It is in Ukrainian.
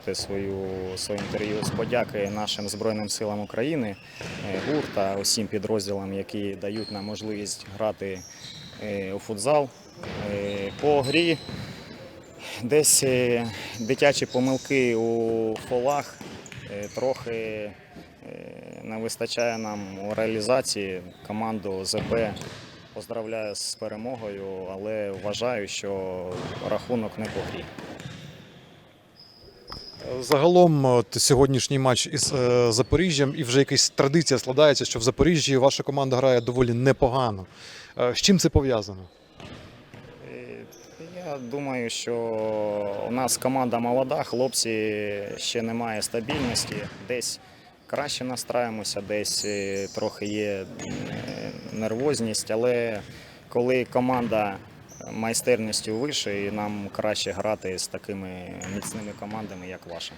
почати свою своє інтерв'ю з подяки нашим Збройним силам України, е, ГУР та усім підрозділам, які дають нам можливість грати е, у футзал. Е, По грі десь дитячі помилки у фолах трохи не вистачає нам у реалізації команду ЗП. Поздравляю з перемогою, але вважаю, що рахунок не по грі. Загалом сьогоднішній матч із е, Запоріжжям і вже якась традиція складається, що в Запоріжжі ваша команда грає доволі непогано. Е, з чим це пов'язано? Е, Я думаю, що у нас команда молода, хлопці ще немає стабільності. Десь краще настраємося, десь трохи є нервозність, але коли команда майстерністю вище, і нам краще грати з такими міцними командами, як ваша.